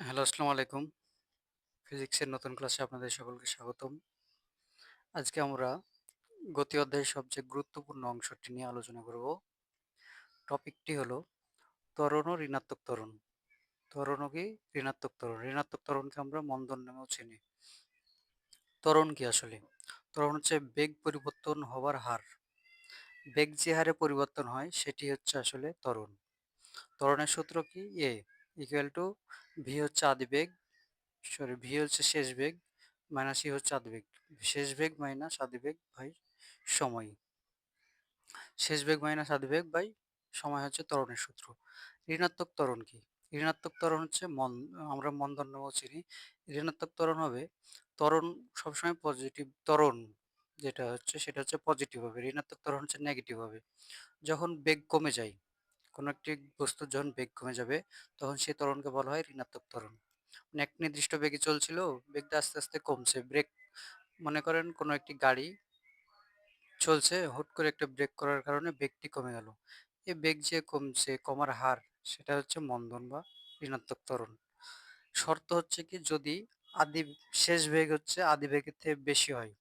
Hello, আসসালামু আলাইকুম। ফিজিক্সের নতুন ক্লাসে আপনাদের সকলকে স্বাগতম। আজকে আমরা গতি অধ্যায়ের সবচেয়ে গুরুত্বপূর্ণ অংশটি নিয়ে আলোচনা করব। টপিকটি হলো ত্বরণ ও ঋণাত্মক ত্বরণ। ত্বরণ কি? ঋণাত্মক ত্বরণ। ঋণাত্মক ত্বরণকে আমরা মন্দন নামেও চিনি। ত্বরণ কি আসলে? ত্বরণ হচ্ছে বেগ পরিবর্তন হওয়ার হার। বেগ যে হারে পরিবর্তন হয় সেটি হচ্ছে আসলে ত্বরণ। ত্বরণের সূত্র কি? এ ইকুয়াল টু ভি হচ্ছে আদিবেগ সরি ভি হচ্ছে শেষ বেগ মাইনাস ই হচ্ছে আদিবেগ শেষ বেগ মাইনাস আদিবেগ বাই সময়, শেষ বেগ মাইনাস আদিবেগ বাই সময় হচ্ছে ত্বরণের সূত্র, ঋণাত্মক ত্বরণ কি, ঋণাত্মক ত্বরণ হচ্ছে মন, আমরা মন্দন নামেও চিনি ঋণাত্মক ত্বরণ হবে ত্বরণ সবসময় পজিটিভ ত্বরণ যেটা হচ্ছে সেটা হচ্ছে পজিটিভ হবে, ঋণাত্মক ত্বরণ হচ্ছে নেগেটিভ হবে, যখন বেগ কমে যায় কোনো একটি বস্তুর যখন বেগ কমে যাবে, তখন সেই ত্বরণকে বলা হয় ঋণাত্মক ত্বরণ। মানে এক নির্দিষ্ট বেগে চলছিল, বেগটা আস্তে আস্তে কমছে। ব্রেক, মনে করেন কোনো একটি গাড়ি চলছে, হুট করে একটা ব্রেক করার কারণে বেগটি কমে গেল। এই বেগ যে কমছে, কমার হার, সেটা হচ্ছে মন্দন বা ঋণাত্মক ত্বরণ। শর্ত হচ্ছে কি, যদি আদি, শেষ বেগ হচ্ছে আদি বেগের থেকে বেশি হয়